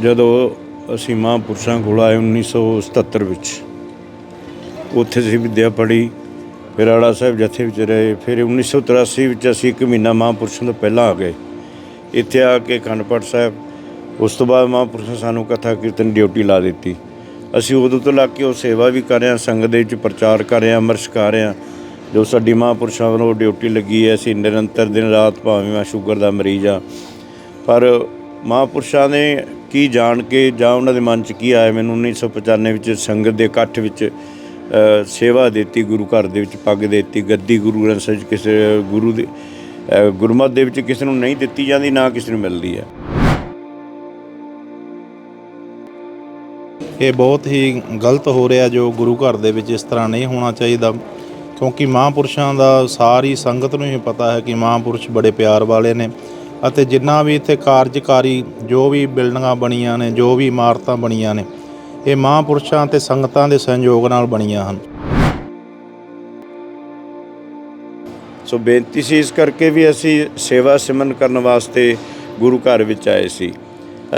ਜਦੋਂ ਅਸੀਂ ਮਹਾਂਪੁਰਸ਼ਾਂ ਕੋਲ ਆਏ 1977 ਵਿੱਚ, ਉੱਥੇ ਅਸੀਂ ਵਿਦਿਆ ਪੜ੍ਹੀ, ਫਿਰ ਆੜਾ ਸਾਹਿਬ ਜਥੇ ਵਿੱਚ ਰਹੇ, ਫਿਰ 1983 ਵਿੱਚ ਅਸੀਂ ਇੱਕ ਮਹੀਨਾ ਮਹਾਂਪੁਰਸ਼ਾਂ ਤੋਂ ਪਹਿਲਾਂ ਆ ਗਏ। ਇੱਥੇ ਆ ਕੇ ਅਖੰਡ ਪਾਠ ਸਾਹਿਬ, ਉਸ ਤੋਂ ਬਾਅਦ ਮਹਾਂਪੁਰਸ਼ਾਂ ਸਾਨੂੰ ਕਥਾ ਕੀਰਤਨ ਡਿਊਟੀ ਲਾ ਦਿੱਤੀ। ਅਸੀਂ ਉਦੋਂ ਤੋਂ ਲੱਗ ਕੇ ਉਹ ਸੇਵਾ ਵੀ ਕਰ ਰਹੇ ਹਾਂ, ਸੰਗਤ ਦੇ ਵਿੱਚ ਪ੍ਰਚਾਰ ਕਰ ਰਹੇ ਹਾਂ ਅਮਰ ਛਕਾ ਰਹੇ ਹਾਂ। ਜੋ ਸਾਡੀ ਮਹਾਂਪੁਰਸ਼ਾਂ ਵੱਲੋਂ ਡਿਊਟੀ ਲੱਗੀ ਹੈ, ਅਸੀਂ ਨਿਰੰਤਰ ਦਿਨ ਰਾਤ ਭਾਵੇਂ ਮੈਂ ਸ਼ੂਗਰ ਦਾ ਮਰੀਜ਼ ਆ ਪਰ ਮਹਾਂਪੁਰਸ਼ਾਂ ਨੇ ਕੀ ਜਾਣ ਕੇ ਜਾਂ ਉਹਨਾਂ ਦੇ ਮਨ 'ਚ ਕੀ ਆਇਆ? ਮੈਨੂੰ 1995 ਵਿੱਚ ਸੰਗਤ ਦੇ ਇਕੱਠ ਵਿੱਚ ਸੇਵਾ ਦਿੱਤੀ, ਗੁਰੂ ਘਰ ਦੇ ਵਿੱਚ ਪੱਗ ਦਿੱਤੀ, ਗੱਦੀ ਗੁਰੂ ਗ੍ਰੰਥ ਸਾਹਿਬ 'ਚ ਕਿਸੇ, ਗੁਰੂ ਦੇ ਗੁਰਮਤ ਦੇ ਵਿੱਚ ਕਿਸੇ ਨੂੰ ਨਹੀਂ ਦਿੱਤੀ ਜਾਂਦੀ, ਨਾ ਕਿਸੇ ਨੂੰ ਮਿਲਦੀ ਹੈ। ਇਹ ਬਹੁਤ ਹੀ ਗਲਤ ਹੋ ਰਿਹਾ ਜੋ ਗੁਰੂ ਘਰ ਦੇ ਵਿੱਚ ਇਸ ਤਰ੍ਹਾਂ ਨਹੀਂ ਹੋਣਾ ਚਾਹੀਦਾ, ਕਿਉਂਕਿ ਮਹਾਂਪੁਰਸ਼ਾਂ ਦਾ ਸਾਰੀ ਸੰਗਤ ਨੂੰ ਹੀ ਪਤਾ ਹੈ ਕਿ ਮਹਾਂਪੁਰਸ਼ ਬੜੇ ਪਿਆਰ ਵਾਲੇ ਨੇ। ਅਤੇ ਜਿੰਨਾ ਵੀ ਇੱਥੇ ਕਾਰਜਕਾਰੀ, ਜੋ ਵੀ ਬਿਲਡਿੰਗਾਂ ਬਣੀਆਂ ਨੇ, ਜੋ ਵੀ ਇਮਾਰਤਾਂ ਬਣੀਆਂ ਨੇ, ਇਹ ਮਹਾਂਪੁਰਸ਼ਾਂ ਤੇ ਸੰਗਤਾਂ ਦੇ ਸਹਿਯੋਗ ਨਾਲ ਬਣੀਆਂ ਹਨ। ਸੋ ਬੇਨਤੀ ਸੀ ਇਸ ਕਰਕੇ ਵੀ ਅਸੀਂ ਸੇਵਾ ਸਿਮਨ ਕਰਨ ਵਾਸਤੇ ਗੁਰੂ ਘਰ ਵਿੱਚ ਆਏ ਸੀ।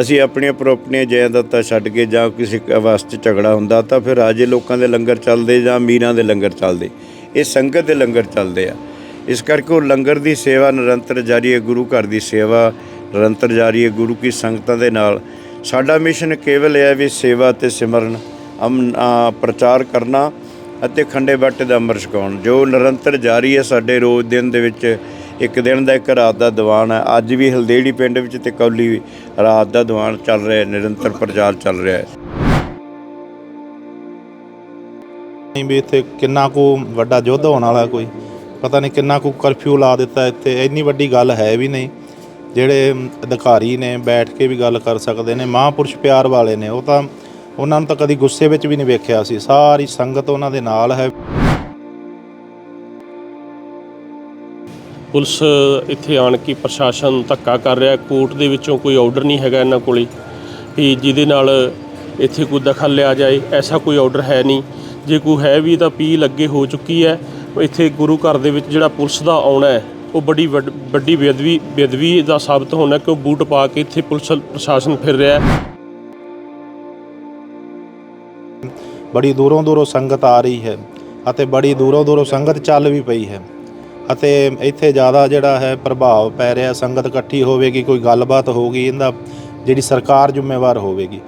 ਅਸੀਂ ਆਪਣੀਆਂ ਆਪਣੀਆਂ ਜਾਇਦਾਦਾਂ ਛੱਡ ਕੇ ਜਾਂ ਕਿਸੇ ਵਾਸਤੇ ਝਗੜਾ ਹੁੰਦਾ ਤਾਂ ਫਿਰ ਰਾਜੇ ਲੋਕਾਂ ਦੇ ਲੰਗਰ ਚੱਲਦੇ ਜਾਂ ਅਮੀਰਾਂ ਦੇ ਲੰਗਰ ਚੱਲਦੇ। ਇਹ ਸੰਗਤ ਦੇ ਲੰਗਰ ਚੱਲਦੇ ਆ। ਇਸ ਕਰਕੇ ਉਹ ਲੰਗਰ ਦੀ ਸੇਵਾ ਨਿਰੰਤਰ ਜਾਰੀ ਹੈ, ਗੁਰੂ ਘਰ ਦੀ ਸੇਵਾ ਨਿਰੰਤਰ ਜਾਰੀ ਹੈ, ਗੁਰੂ ਕੀ ਸੰਗਤਾਂ ਦੇ ਨਾਲ। ਸਾਡਾ ਮਿਸ਼ਨ ਕੇਵਲ ਇਹ ਹੈ ਵੀ ਸੇਵਾ ਤੇ ਸਿਮਰਨ, ਅਮ ਪ੍ਰਚਾਰ ਕਰਨਾ ਅਤੇ ਖੰਡੇ ਬਾਟੇ ਦਾ ਅੰਮ੍ਰਿਤ ਛਕਾਉਣ। ਜੋ ਨਿਰੰਤਰ ਜਾਰੀ ਹੈ, ਸਾਡੇ ਰੋਜ਼ ਦਿਨ ਦੇ ਵਿੱਚ ਇੱਕ ਦਿਨ ਦਾ, ਇੱਕ ਰਾਤ ਦਾ ਦੀਵਾਨ ਹੈ। ਅੱਜ ਵੀ ਹਲਦੇੜੀ ਪਿੰਡ ਵਿੱਚ ਤੇ ਕੌਲੀ ਰਾਤ ਦਾ ਦੀਵਾਨ ਚੱਲ ਰਿਹਾ ਹੈ, ਨਿਰੰਤਰ ਪ੍ਰਚਾਰ ਚੱਲ ਰਿਹਾ ਹੈ। ਨਹੀਂ ਵੀ ਇੱਥੇ ਕਿੰਨਾ ਕੁ ਵੱਡਾ ਯੁੱਧ ਹੋਣ ਵਾਲਾ ਕੋਈ? ਪਤਾ ਨਹੀਂ ਕਿੰਨਾ ਕੁ ਕਰਫਿਊ ਲਾ ਦਿੱਤਾ ਇੱਥੇ, ਇੰਨੀ ਵੱਡੀ ਗੱਲ ਹੈ ਵੀ ਨਹੀਂ। ਜਿਹੜੇ ਅਧਿਕਾਰੀ ਨੇ ਬੈਠ ਕੇ ਵੀ ਗੱਲ ਕਰ ਸਕਦੇ ਨੇ, ਮਹਾਂਪੁਰਸ਼ ਪਿਆਰ ਵਾਲੇ ਨੇ, ਉਹ ਤਾਂ ਉਹਨਾਂ ਨੂੰ ਤਾਂ ਕਦੀ ਗੁੱਸੇ ਵਿੱਚ ਵੀ ਨਹੀਂ ਵੇਖਿਆ ਸੀ। ਸਾਰੀ ਸੰਗਤ ਉਹਨਾਂ ਦੇ ਨਾਲ ਹੈ। ਪੁਲਿਸ ਇੱਥੇ ਆਣ ਕੇ ਪ੍ਰਸ਼ਾਸਨ ਧੱਕਾ ਕਰ ਰਿਹਾ ਕੋਰਟ ਦੇ ਵਿੱਚੋਂ ਕੋਈ ਆਰਡਰ ਨਹੀਂ ਹੈਗਾ ਇਹਨਾਂ ਕੋਲੇ ਵੀ ਜਿਹਦੇ ਨਾਲ ਇੱਥੇ ਕੋਈ ਦਖਲ ਲਿਆ ਜਾਏ। ਐਸਾ ਕੋਈ ਆਰਡਰ ਹੈ ਨਹੀਂ। ਜੇ ਕੋਈ ਹੈ ਵੀ ਤਾਂ ਪੀ ਅੱਗੇ ਹੋ ਚੁੱਕੀ ਹੈ। ਇੱਥੇ ਗੁਰੂ ਘਰ ਦੇ ਵਿੱਚ ਜਿਹੜਾ ਪੁਲਿਸ ਦਾ ਆਉਣਾ ਹੈ, ਉਹ ਬੜੀ ਵੱਡ- ਵੱਡੀ ਬੇਅਦਬੀ ਬੇਅਦਬੀ ਦਾ ਸਾਬਤ ਹੋਣਾ ਉਹ ਬੂਟ ਪਾ ਕੇ ਇੱਥੇ ਪੁਲਿਸ ਪ੍ਰਸ਼ਾਸਨ ਫਿਰ ਰਿਹਾ ਹੈ। ਬੜੀ ਦੂਰੋਂ ਦੂਰੋਂ ਸੰਗਤ ਆ ਰਹੀ ਹੈ ਅਤੇ ਬੜੀ ਦੂਰੋਂ ਦੂਰੋਂ ਸੰਗਤ ਚੱਲ ਵੀ ਪਈ ਹੈ ਅਤੇ ਇੱਥੇ ਜ਼ਿਆਦਾ ਜਿਹੜਾ ਹੈ ਪ੍ਰਭਾਵ ਪੈ ਰਿਹਾ, ਸੰਗਤ ਇਕੱਠੀ ਹੋਵੇਗੀ, ਕੋਈ ਗੱਲਬਾਤ ਹੋਊਗੀ, ਇਹਦਾ ਜਿਹੜੀ ਸਰਕਾਰ ਜ਼ਿੰਮੇਵਾਰ ਹੋਵੇਗੀ।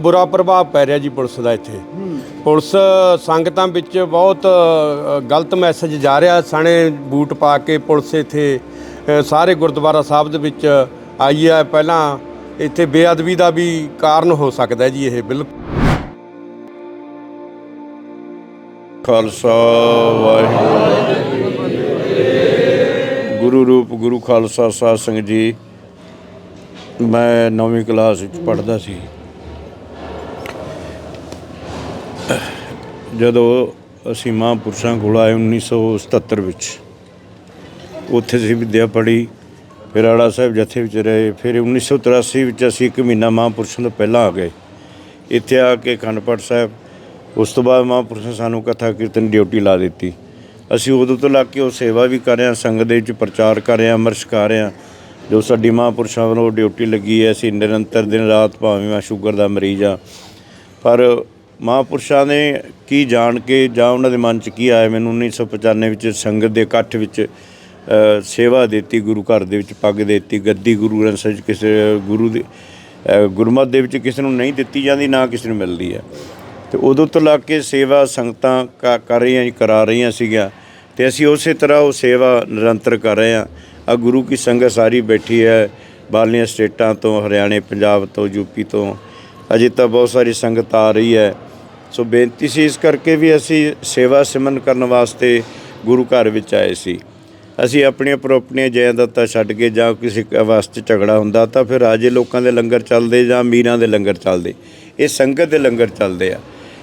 ਬੁਰਾ ਪ੍ਰਭਾਵ ਪੈ ਰਿਹਾ ਜੀ ਪੁਲਿਸ ਦਾ ਇੱਥੇ। ਪੁਲਿਸ ਸੰਗਤਾਂ ਵਿੱਚ ਬਹੁਤ ਗਲਤ ਮੈਸੇਜ ਜਾ ਰਿਹਾ। ਸਣੇ ਬੂਟ ਪਾ ਕੇ ਪੁਲਿਸ ਇੱਥੇ ਸਾਰੇ ਗੁਰਦੁਆਰਾ ਸਾਹਿਬ ਦੇ ਵਿੱਚ ਆਈ ਹੈ। ਪਹਿਲਾਂ ਇੱਥੇ ਬੇਅਦਬੀ ਦਾ ਵੀ ਕਾਰਨ ਹੋ ਸਕਦਾ ਜੀ ਇਹ, ਬਿਲਕੁਲ। ਖਾਲਸਾ ਵਾਹਿਗੁਰੂ। ਗੁਰੂ ਰੂਪ, ਗੁਰੂ ਖਾਲਸਾ, ਸਾਧ ਸੰਗਤ ਜੀ। ਮੈਂ ਨੌਵੀਂ ਕਲਾਸ ਵਿੱਚ ਪੜ੍ਹਦਾ ਸੀ। ਜਦੋਂ ਅਸੀਂ ਮਹਾਂਪੁਰਸ਼ਾਂ ਕੋਲ ਆਏ 1977 ਵਿੱਚ, ਉੱਥੇ ਅਸੀਂ ਵਿਦਿਆ ਪੜ੍ਹੀ, ਫਿਰ ਆੜਾ ਸਾਹਿਬ ਜਥੇ ਵਿੱਚ ਰਹੇ, ਫਿਰ 1983 ਵਿੱਚ ਅਸੀਂ ਇੱਕ ਮਹੀਨਾ ਮਹਾਂਪੁਰਸ਼ਾਂ ਤੋਂ ਪਹਿਲਾਂ ਆ ਗਏ। ਇੱਥੇ ਆ ਕੇ ਅਖੰਡ ਪਾਠ ਸਾਹਿਬ, ਉਸ ਤੋਂ ਬਾਅਦ ਮਹਾਂਪੁਰਸ਼ਾਂ ਸਾਨੂੰ ਕਥਾ ਕੀਰਤਨ ਡਿਊਟੀ ਲਾ ਦਿੱਤੀ। ਅਸੀਂ ਉਦੋਂ ਤੋਂ ਲੱਗ ਕੇ ਉਹ ਸੇਵਾ ਵੀ ਕਰ ਰਹੇ ਹਾਂ, ਸੰਗਤ ਦੇ ਵਿੱਚ ਪ੍ਰਚਾਰ ਕਰ ਰਹੇ ਹਾਂ ਅਮਰ ਛਕਾ ਰਹੇ ਹਾਂ। ਜੋ ਸਾਡੀ ਮਹਾਂਪੁਰਸ਼ਾਂ ਵੱਲੋਂ ਡਿਊਟੀ ਲੱਗੀ ਹੈ, ਅਸੀਂ ਨਿਰੰਤਰ ਦਿਨ ਰਾਤ ਭਾਵੇਂ ਮੈਂ ਸ਼ੂਗਰ ਦਾ ਮਰੀਜ਼ ਆ ਪਰ ਮਹਾਂਪੁਰਸ਼ਾਂ ਨੇ ਕੀ ਜਾਣ ਕੇ ਜਾਂ ਉਹਨਾਂ ਦੇ ਮਨ 'ਚ ਕੀ ਆਇਆ? ਮੈਨੂੰ 1995 ਵਿੱਚ ਸੰਗਤ ਦੇ ਇਕੱਠ ਵਿੱਚ ਸੇਵਾ ਦਿੱਤੀ, ਗੁਰੂ ਘਰ ਦੇ ਵਿੱਚ ਪੱਗ ਦਿੱਤੀ। ਗੱਦੀ ਗੁਰੂ ਗ੍ਰੰਥ ਸਾਹਿਬ 'ਚ ਕਿਸੇ ਗੁਰੂ ਦੇ ਗੁਰਮਤ ਦੇ ਵਿੱਚ ਕਿਸੇ ਨੂੰ ਨਹੀਂ ਦਿੱਤੀ ਜਾਂਦੀ, ਨਾ ਕਿਸੇ ਨੂੰ ਮਿਲਦੀ ਹੈ। ਤੇ ਉਦੋਂ ਤੋਂ ਲੱਗ ਕੇ ਸੇਵਾ ਸੰਗਤਾਂ ਕ- ਕਰ ਰਹੀਆਂ ਕਰਾ ਰਹੀਆਂ ਸੀਗੀਆਂ। ਤੇ ਅਸੀਂ ਉਸੇ ਤਰ੍ਹਾਂ ਉਹ ਸੇਵਾ ਨਿਰੰਤਰ ਕਰ ਰਹੇ ਹਾਂ। ਆ ਗੁਰੂ ਕੀ ਸੰਗਤ ਸਾਰੀ ਬੈਠੀ ਹੈ ਬਾਲੀਆਂ ਸਟੇਟਾਂ ਤੋਂ, ਹਰਿਆਣੇ, ਪੰਜਾਬ ਤੋਂ ਯੂਪੀ ਤੋਂ। ਅਜੇ ਤਾਂ ਬਹੁਤ ਸਾਰੀ ਸੰਗਤ ਆ ਰਹੀ ਹੈ। ਸੋ ਬੇਨਤੀ ਸੀ ਇਸ ਕਰਕੇ ਵੀ ਅਸੀਂ ਸੇਵਾ ਸਿਮਰਨ ਕਰਨ ਵਾਸਤੇ ਗੁਰੂ ਘਰ ਵਿੱਚ ਆਏ ਸੀ। ਅਸੀਂ ਆਪਣੀਆਂ ਆਪਣੀਆਂ ਜਾਇਦਾਦਾਂ ਛੱਡ ਕੇ ਜਾਂ ਕਿਸੇ ਵਾਸਤੇ ਝਗੜਾ ਹੁੰਦਾ ਤਾਂ ਫਿਰ ਰਾਜੇ ਲੋਕਾਂ ਦੇ ਲੰਗਰ ਚੱਲਦੇ ਜਾਂ ਮੀਰਾਂ ਦੇ ਲੰਗਰ ਚੱਲਦੇ। ਇਹ ਸੰਗਤ ਦੇ ਲੰਗਰ ਚੱਲਦੇ ਆ।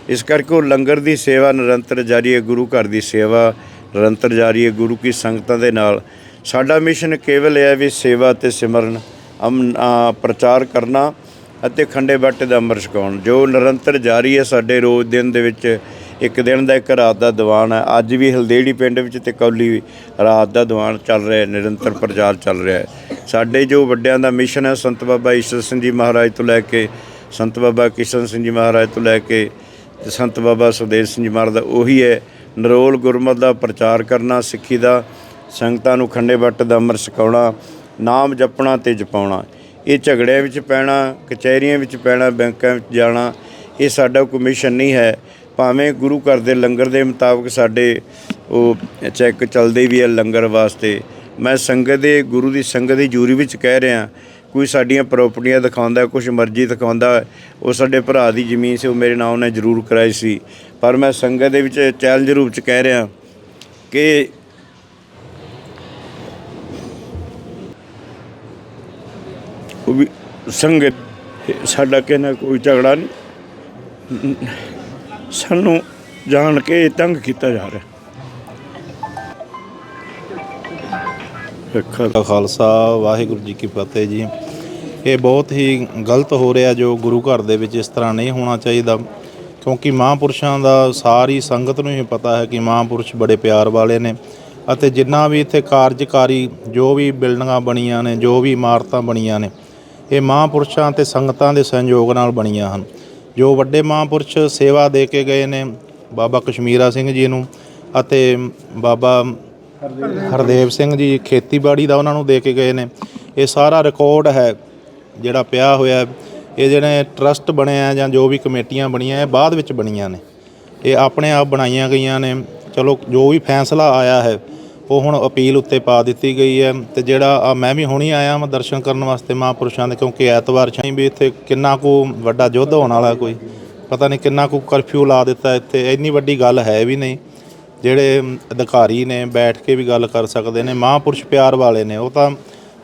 ਇਸ ਕਰਕੇ ਉਹ ਲੰਗਰ ਦੀ ਸੇਵਾ ਨਿਰੰਤਰ ਜਾਰੀ ਹੈ, ਗੁਰੂ ਘਰ ਦੀ ਸੇਵਾ ਨਿਰੰਤਰ ਜਾਰੀ ਹੈ, ਗੁਰੂ ਕੀ ਸੰਗਤਾਂ ਦੇ ਨਾਲ। ਸਾਡਾ ਮਿਸ਼ਨ ਕੇਵਲ ਇਹ ਹੈ ਵੀ ਸੇਵਾ ਤੇ ਸਿਮਰਨ ਅਮ ਪ੍ਰਚਾਰ ਕਰਨਾ ਅਤੇ ਖੰਡੇ ਬਾਟੇ ਦਾ ਅੰਮ੍ਰਿਤ ਛਕਾਉਣ। ਜੋ ਨਿਰੰਤਰ ਜਾਰੀ ਹੈ, ਸਾਡੇ ਰੋਜ਼ ਦਿਨ ਦੇ ਵਿੱਚ ਇੱਕ ਦਿਨ ਦਾ, ਇੱਕ ਰਾਤ ਦਾ ਦੀਵਾਨ ਹੈ। ਅੱਜ ਵੀ ਹਲਦੇੜੀ ਪਿੰਡ ਵਿੱਚ ਤੇ ਕੌਲੀ ਰਾਤ ਦਾ ਦੀਵਾਨ ਚੱਲ ਰਿਹਾ ਹੈ, ਨਿਰੰਤਰ ਪ੍ਰਚਾਰ ਚੱਲ ਰਿਹਾ ਹੈ। ਸਾਡੇ ਜੋ ਵੱਡਿਆਂ ਦਾ ਮਿਸ਼ਨ ਹੈ, ਸੰਤ ਬਾਬਾ ਈਸ਼ਰ ਸਿੰਘ ਜੀ ਮਹਾਰਾਜ ਤੋਂ ਲੈ ਕੇ, ਸੰਤ ਬਾਬਾ ਕਿਸ਼ਨ ਸਿੰਘ ਜੀ ਮਹਾਰਾਜ ਤੋਂ ਲੈ ਕੇ ਤੇ ਸੰਤ ਬਾਬਾ ਸੁਖਦੇਵ ਸਿੰਘ ਜੀ ਮਹਾਰਾਜ ਦਾ, ਉਹੀ ਹੈ, ਨਰੋਲ ਗੁਰਮਤ ਦਾ ਪ੍ਰਚਾਰ ਕਰਨਾ, ਸਿੱਖੀ ਦਾ, ਸੰਗਤਾਂ ਨੂੰ ਖੰਡੇ ਬੱਟ ਦਾ ਅੰਮ੍ਰਿਤ ਛਕਾਉਣਾ, ਨਾਮ ਜਪਣਾ ਤੇ ਜਪਾਉਣਾ। ਇਹ ਝਗੜਿਆਂ ਵਿੱਚ ਪੈਣਾ, ਕਚਹਿਰੀਆਂ ਵਿੱਚ ਪੈਣਾ, ਬੈਂਕਾਂ ਵਿੱਚ ਜਾਣਾ, ਇਹ ਸਾਡਾ ਕੋਈ ਮਿਸ਼ਨ ਨਹੀਂ ਹੈ। ਭਾਵੇਂ ਗੁਰੂ ਘਰ ਦੇ ਲੰਗਰ ਦੇ ਮੁਤਾਬਕ ਸਾਡੇ ਉਹ ਚੈੱਕ ਚੱਲਦੇ ਵੀ ਹੈ ਲੰਗਰ ਵਾਸਤੇ। ਮੈਂ ਸੰਗਤ ਦੇ, ਗੁਰੂ ਦੀ ਸੰਗਤ ਦੀ ਜੂਰੀ ਵਿੱਚ ਕਹਿ ਰਿਹਾ, ਕੋਈ ਸਾਡੀਆਂ ਪ੍ਰਾਪਰਟੀਆਂ ਦਿਖਾਉਂਦਾ ਕੁਝ ਮਰਜ਼ੀ ਦਿਖਾਉਂਦਾ, ਉਹ ਸਾਡੇ ਭਰਾ ਦੀ ਜ਼ਮੀਨ ਸੀ, ਉਹ ਮੇਰੇ ਨਾਮ ਨੇ ਜ਼ਰੂਰ ਕਰਾਈ ਸੀ। ਪਰ ਮੈਂ ਸੰਗਤ ਦੇ ਵਿੱਚ ਚੈਲੰਜ ਰੂਪ ਚ ਕਹਿ ਰਿਹਾ ਕਿ ਉਹ ਵੀ ਸੰਗਤ, ਸਾਡਾ ਕਹਿਣਾ ਕੋਈ ਝਗੜਾ ਨਹੀਂ। ਸਾਨੂੰ ਜਾਣ ਕੇ ਤੰਗ ਕੀਤਾ ਜਾ ਰਿਹਾ। ਵੇਖੋ ਖਾਲਸਾ, ਵਾਹਿਗੁਰੂ ਜੀ ਕੀ ਫਤਿਹ ਜੀ। ਇਹ ਬਹੁਤ ਹੀ ਗਲਤ ਹੋ ਰਿਹਾ ਜੋ ਗੁਰੂ ਘਰ ਦੇ ਵਿੱਚ ਇਸ ਤਰ੍ਹਾਂ ਨਹੀਂ ਹੋਣਾ ਚਾਹੀਦਾ। ਕਿਉਂਕਿ ਮਹਾਂਪੁਰਸ਼ਾਂ ਦਾ ਸਾਰੀ ਸੰਗਤ ਨੂੰ ਹੀ ਪਤਾ ਹੈ ਕਿ ਮਹਾਂਪੁਰਸ਼ ਬੜੇ ਪਿਆਰ ਵਾਲੇ ਨੇ ਅਤੇ ਜਿੰਨਾ ਵੀ ਇੱਥੇ ਕਾਰਜਕਾਰੀ, ਜੋ ਵੀ ਬਿਲਡਿੰਗਾਂ ਬਣੀਆਂ ਨੇ, ਜੋ ਵੀ ਇਮਾਰਤਾਂ ਬਣੀਆਂ ਨੇ ਇਹ ਮਹਾਂਪੁਰਸ਼ਾਂ ਤੇ ਸੰਗਤਾਂ ਦੇ ਸਹਿਯੋਗ ਨਾਲ ਬਣੀਆਂ ਹਨ। ਜੋ ਵੱਡੇ ਮਹਾਂਪੁਰਸ਼ ਸੇਵਾ ਦੇ ਕੇ ਗਏ ਨੇ, ਬਾਬਾ ਕਸ਼ਮੀਰਾ ਸਿੰਘ ਜੀ ਨੂੰ ਅਤੇ ਬਾਬਾ ਹਰਦੇਵ ਸਿੰਘ ਜੀ ਖੇਤੀਬਾੜੀ ਦਾ ਉਹਨਾਂ ਨੂੰ ਦੇ ਕੇ ਗਏ ਨੇ। ਇਹ ਸਾਰਾ ਰਿਕਾਰਡ ਹੈ ਜਿਹੜਾ ਪਿਆ ਹੋਇਆ। ਇਹ ਜਿਹੜੇ ਟਰਸਟ ਬਣਿਆ ਜਾਂ ਜੋ ਵੀ ਕਮੇਟੀਆਂ ਬਣੀਆਂ, ਇਹ ਬਾਅਦ ਵਿੱਚ ਬਣੀਆਂ ਨੇ। ਇਹ ਆਪਣੇ ਆਪ ਬਣਾਈਆਂ ਗਈਆਂ ਨੇ। ਚਲੋ, ਜੋ ਵੀ ਫੈਸਲਾ ਆਇਆ ਹੈ ਉਹ ਹੁਣ ਅਪੀਲ ਉੱਤੇ ਪਾ ਦਿੱਤੀ ਗਈ ਹੈ ਤੇ ਜਿਹੜਾ ਮੈਂ ਵੀ ਹੁਣੀ ਆਇਆ ਮੈਂ ਦਰਸ਼ਨ ਕਰਨ ਵਾਸਤੇ ਮਹਾਂਪੁਰਸ਼ਾਂ ਦੇ, ਕਿਉਂਕਿ ਐਤਵਾਰ ਛਾਈ ਵੀ ਇੱਥੇ ਕਿੰਨਾ ਕੁ ਵੱਡਾ ਯੁੱਧ ਹੋਣ ਵਾਲਾ ਕੋਈ, ਪਤਾ ਨਹੀਂ ਕਿੰਨਾ ਕੁ ਕਰਫਿਊ ਲਾ ਦਿੱਤਾ ਇੱਥੇ, ਇੰਨੀ ਵੱਡੀ ਗੱਲ ਹੈ ਵੀ ਨਹੀਂ। ਜਿਹੜੇ ਅਧਿਕਾਰੀ ਨੇ ਬੈਠ ਕੇ ਵੀ ਗੱਲ ਕਰ ਸਕਦੇ ਨੇ, ਮਹਾਂਪੁਰਸ਼ ਪਿਆਰ ਵਾਲੇ ਨੇ, ਉਹ ਤਾਂ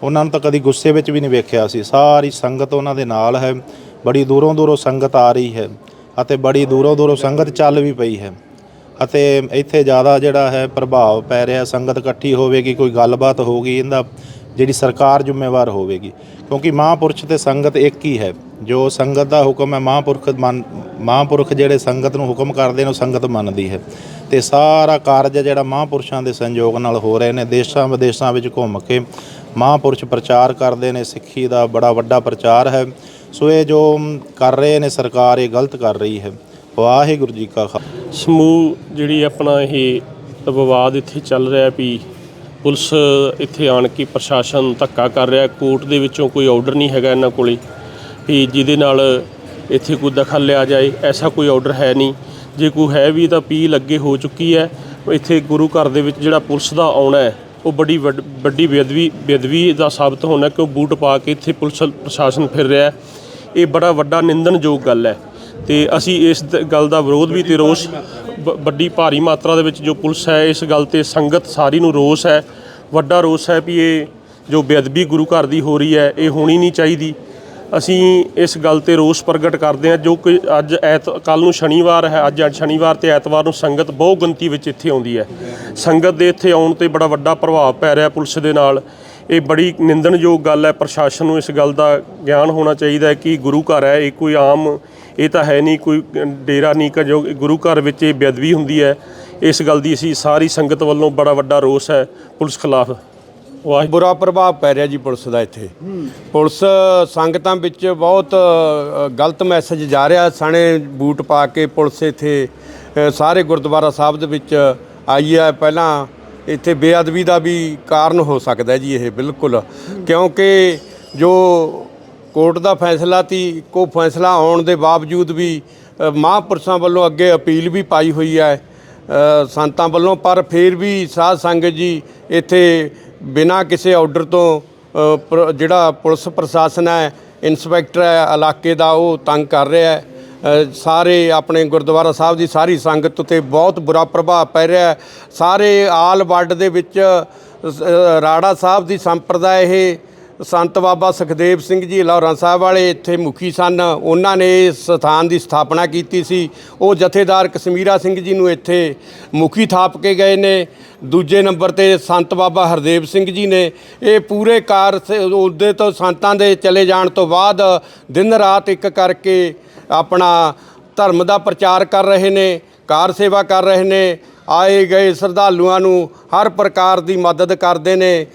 ਉਹਨਾਂ ਨੂੰ ਤਾਂ ਕਦੀ ਗੁੱਸੇ ਵਿੱਚ ਵੀ ਨਹੀਂ ਵੇਖਿਆ ਸੀ। ਸਾਰੀ ਸੰਗਤ ਉਹਨਾਂ ਦੇ ਨਾਲ ਹੈ, ਬੜੀ ਦੂਰੋਂ ਦੂਰੋਂ ਸੰਗਤ ਆ ਰਹੀ ਹੈ ਅਤੇ ਬੜੀ ਦੂਰੋਂ ਦੂਰੋਂ ਸੰਗਤ ਚੱਲ ਵੀ ਪਈ ਹੈ। ਅਤੇ ਇੱਥੇ ਜ਼ਿਆਦਾ ਜਿਹੜਾ ਹੈ ਪ੍ਰਭਾਵ ਪੈ ਰਿਹਾ, ਸੰਗਤ ਇਕੱਠੀ ਹੋਵੇਗੀ, ਕੋਈ ਗੱਲਬਾਤ ਹੋਊਗੀ, ਇਹਦਾ ਜਿਹੜੀ ਸਰਕਾਰ ਜ਼ਿੰਮੇਵਾਰ ਹੋਵੇਗੀ। ਕਿਉਂਕਿ ਮਹਾਂਪੁਰਸ਼ ਤੇ ਸੰਗਤ ਇੱਕ ਹੀ ਹੈ। ਜੋ ਸੰਗਤ ਦਾ ਹੁਕਮ ਹੈ, ਮਹਾਂਪੁਰਖ ਮੰਨ, ਮਹਾਂਪੁਰਖ ਜਿਹੜੇ ਸੰਗਤ ਨੂੰ ਹੁਕਮ ਕਰਦੇ ਨੇ, ਉਹ ਸੰਗਤ ਮੰਨਦੀ ਹੈ। ਤੇ ਸਾਰਾ ਕਾਰਜ ਜਿਹੜਾ ਮਹਾਂਪੁਰਸ਼ਾਂ ਦੇ ਸੰਯੋਗ ਨਾਲ ਹੋ ਰਹੇ ਨੇ। ਦੇਸ਼ਾਂ ਵਿਦੇਸ਼ਾਂ ਵਿੱਚ ਘੁੰਮ ਕੇ ਮਹਾਂਪੁਰਸ਼ ਪ੍ਰਚਾਰ ਕਰਦੇ ਨੇ। ਸਿੱਖੀ ਦਾ ਬੜਾ ਵੱਡਾ ਪ੍ਰਚਾਰ ਹੈ। ਸੋ ਇਹ ਜੋ ਕਰ ਰਹੇ ਨੇ ਸਰਕਾਰ, ਇਹ ਗਲਤ ਕਰ ਰਹੀ ਹੈ। ਵਾਹਿਗੁਰੂ ਜੀ ਕਾ ਖਾਲਸਾ। ਸਮੂਹ ਜਿਹੜੀ ਆਪਣਾ ਇਹ ਵਿਵਾਦ ਇੱਥੇ ਚੱਲ ਰਿਹਾ ਵੀ ਪੁਲਿਸ ਇੱਥੇ ਆਣ ਕੇ ਪ੍ਰਸ਼ਾਸਨ ਧੱਕਾ ਕਰ ਰਿਹਾ, ਕੋਰਟ ਦੇ ਵਿੱਚੋਂ ਕੋਈ ਆਰਡਰ ਨਹੀਂ ਹੈਗਾ ਇਹਨਾਂ ਕੋਲੇ ਵੀ ਜਿਹਦੇ ਨਾਲ ਇੱਥੇ ਕੋਈ ਦਖਲ ਲਿਆ ਜਾਏ, ਐਸਾ ਕੋਈ ਆਰਡਰ ਹੈ ਨਹੀਂ। ਜੇ ਕੋਈ ਹੈ ਵੀ ਤਾਂ ਅਪੀਲ ਅੱਗੇ ਹੋ ਚੁੱਕੀ ਹੈ। ਇੱਥੇ ਗੁਰੂ ਘਰ ਦੇ ਵਿੱਚ ਜਿਹੜਾ ਪੁਲਿਸ ਦਾ ਆਉਣਾ ਹੈ, ਉਹ ਬੜੀ ਵੱਡ- ਵੱਡੀ ਬੇਅਦਬੀ ਬੇਅਦਬੀ ਦਾ ਸਾਬਤ ਹੋਣਾ ਕਿ ਉਹ ਬੂਟ ਪਾ ਕੇ ਇੱਥੇ ਪੁਲਿਸ ਪ੍ਰਸ਼ਾਸਨ ਫਿਰ ਰਿਹਾ ਇਹ ਬੜਾ ਵੱਡਾ ਨਿੰਦਣਯੋਗ ਗੱਲ ਹੈ। ਤੇ ਅਸੀਂ ਇਸ ਦ- ਗੱਲ ਦਾ ਵਿਰੋਧ ਵੀ ਤੇ ਰੋਸ ਬ- ਵੱਡੀ ਭਾਰੀ ਮਾਤਰਾ ਦੇ ਵਿੱਚ ਜੋ ਪੁਲਿਸ ਹੈ, ਇਸ ਗੱਲ ਤੇ ਸੰਗਤ ਸਾਰੀ ਨੂੰ ਰੋਸ ਹੈ। ਵੱਡਾ ਰੋਸ ਹੈ ਵੀ ਇਹ ਜੋ ਬੇਅਦਬੀ ਗੁਰੂ ਘਰ ਦੀ ਹੋ ਰਹੀ ਹੈ, ਇਹ ਹੋਣੀ ਨਹੀਂ ਚਾਹੀਦੀ। ਅਸੀਂ ਇਸ ਗੱਲ ਤੇ ਰੋਸ ਪ੍ਰਗਟ ਕਰਦੇ ਹਾਂ, ਜੋ ਕਿ ਅੱਜ ਐਤ ਕੱਲ ਨੂੰ ਸ਼ਨੀਵਾਰ ਹੈ, ਅੱਜ ਅੱਜ ਸ਼ਨੀਵਾਰ ਤੇ ਐਤਵਾਰ ਨੂੰ ਸੰਗਤ ਬਹੁ ਗਿਣਤੀ ਵਿੱਚ ਇੱਥੇ ਆਉਂਦੀ ਹੈ। ਸੰਗਤ ਦੇ ਇੱਥੇ ਆਉਣ ਤੇ ਬੜਾ ਵੱਡਾ ਪ੍ਰਭਾਵ ਪੈ ਰਿਹਾ ਪੁਲਿਸ ਦੇ ਨਾਲ। ਇਹ ਬੜੀ ਨਿੰਦਣਯੋਗ ਗੱਲ ਹੈ, ਪ੍ਰਸ਼ਾਸਨ ਨੂੰ ਇਸ ਗੱਲ ਦਾ ਗਿਆਨ ਹੋਣਾ ਚਾਹੀਦਾ ਹੈ ਕਿ ਗੁਰੂ ਘਰ ਹੈ, ਇਹ ਕੋਈ ਆਮ ਇਹ ਤਾਂ ਹੈ ਨਹੀਂ, ਕੋਈ ਡੇਰਾ ਨਹੀਂ, ਕਿ ਜੋ ਗੁਰੂ ਘਰ ਵਿੱਚ ਇਹ ਬੇਅਦਬੀ ਹੁੰਦੀ ਹੈ। ਇਸ ਗੱਲ ਦੀ ਅਸੀਂ ਸਾਰੀ ਸੰਗਤ ਵੱਲੋਂ ਬੜਾ ਵੱਡਾ ਰੋਸ ਹੈ ਪੁਲਿਸ ਖਿਲਾਫ। ਬੁਰਾ ਪ੍ਰਭਾਵ ਪੈ ਰਿਹਾ ਜੀ ਪੁਲਿਸ ਦਾ ਇੱਥੇ। ਪੁਲਿਸ ਸੰਗਤਾਂ ਵਿੱਚ ਬਹੁਤ ਗਲਤ ਮੈਸੇਜ ਜਾ ਰਿਹਾ। ਸਣੇ ਬੂਟ ਪਾ ਕੇ ਪੁਲਿਸ ਇੱਥੇ ਸਾਰੇ ਗੁਰਦੁਆਰਾ ਸਾਹਿਬ ਦੇ ਵਿੱਚ ਆਈ ਹੈ। ਪਹਿਲਾਂ ਇੱਥੇ ਬੇਅਦਬੀ ਦਾ ਵੀ ਕਾਰਨ ਹੋ ਸਕਦਾ ਜੀ ਇਹ, ਬਿਲਕੁਲ। ਕਿਉਂਕਿ ਜੋ ਕੋਰਟ ਦਾ ਫੈਸਲਾ ਤੀ, ਕੋ ਫੈਸਲਾ ਆਉਣ ਦੇ ਬਾਵਜੂਦ ਵੀ ਮਹਾਂਪੁਰਸ਼ਾਂ ਵੱਲੋਂ ਅੱਗੇ ਅਪੀਲ ਵੀ ਪਾਈ ਹੋਈ ਹੈ ਸੰਤਾਂ ਵੱਲੋਂ, ਪਰ ਫਿਰ ਵੀ ਸਾਧ ਸੰਗਤ ਜੀ ਇੱਥੇ ਬਿਨਾਂ ਕਿਸੇ ਆਰਡਰ ਤੋਂ ਜਿਹੜਾ ਪੁਲਿਸ ਪ੍ਰਸ਼ਾਸਨ ਹੈ ਇਨਸਪੈਕਟਰ ਹੈ, ਇਲਾਕੇ ਦਾ, ਉਹ ਤੰਗ ਕਰ ਰਿਹਾ ਹੈ। ਸਾਰੇ ਆਪਣੇ ਗੁਰਦੁਆਰਾ ਸਾਹਿਬ ਦੀ ਸਾਰੀ ਸੰਗਤ ਉਤੇ ਬਹੁਤ ਬੁਰਾ ਪ੍ਰਭਾਵ ਪੈ ਰਿਹਾ ਸਾਰੇ ਆਲ ਵਰਲਡ ਦੇ ਵਿੱਚ ਰਾੜਾ ਸਾਹਿਬ ਦੀ ਸੰਪਰਦਾ ਇਹ ਸੰਤ ਬਾਬਾ ਸੁਖਦੇਵ ਸਿੰਘ ਜੀ ਲਾਹੌਰਾਂ ਸਾਹਿਬ ਵਾਲੇ ਇੱਥੇ ਮੁਖੀ ਸਨ। ਉਹਨਾਂ ਨੇ ਇਸ ਸਥਾਨ ਦੀ ਸਥਾਪਨਾ ਕੀਤੀ ਸੀ। ਉਹ ਜਥੇਦਾਰ ਕਸ਼ਮੀਰਾ ਸਿੰਘ ਜੀ ਨੂੰ ਇੱਥੇ ਮੁਖੀ ਥਾਪ ਕੇ ਗਏ ਨੇ। ਦੂਜੇ ਨੰਬਰ ਤੇ ਸੰਤ ਬਾਬਾ ਹਰਦੇਵ ਸਿੰਘ ਜੀ ਨੇ ਇਹ ਪੂਰੇ ਕਾਰ ਸ- ਉਹਦੇ ਤੋਂ ਸੰਤਾਂ ਦੇ ਚਲੇ ਜਾਣ ਤੋਂ ਬਾਅਦ ਦਿਨ ਰਾਤ ਇੱਕ ਕਰਕੇ ਆਪਣਾ ਧਰਮ ਦਾ ਪ੍ਰਚਾਰ ਕਰ ਰਹੇ ਨੇ, ਕਾਰ ਸੇਵਾ ਕਰ ਰਹੇ ਨੇ। ਆਏ ਗਏ ਸ਼ਰਧਾਲੂਆਂ ਨੂੰ ਹਰ ਪ੍ਰਕਾਰ ਦੀ ਮਦਦ ਕਰਦੇ ਨੇ।